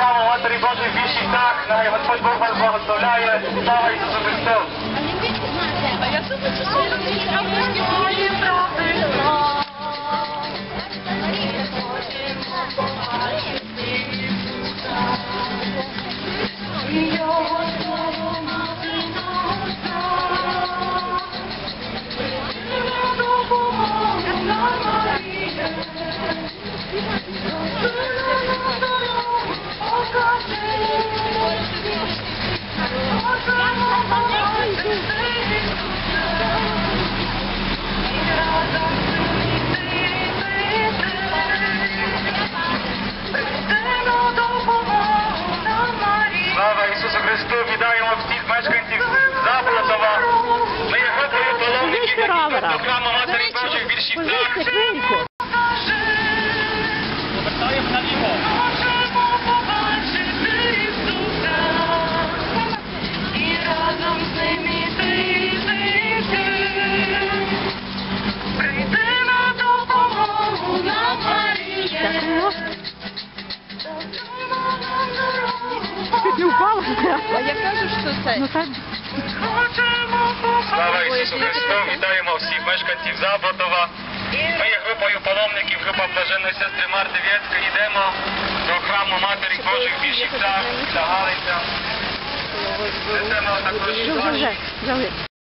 Слава, Отри Божий, висший так, на Господь Бог вас благословляет, слава Иисусу Христу! паломників, які йдуть до храму Матері Божої більші так. Тихенько. Повертаємо наліво. Дякую. Чуть не упала. А я кажу, що це. Ну так. Слава Ісусу Христу! Вітаємо всіх мешканців Заблатова. Ми є групою паломників, група блаженної сестри Марти Вєцька. Йдемо до храму Матері Божої в цар, Загалиця. Галиця. Несемо також.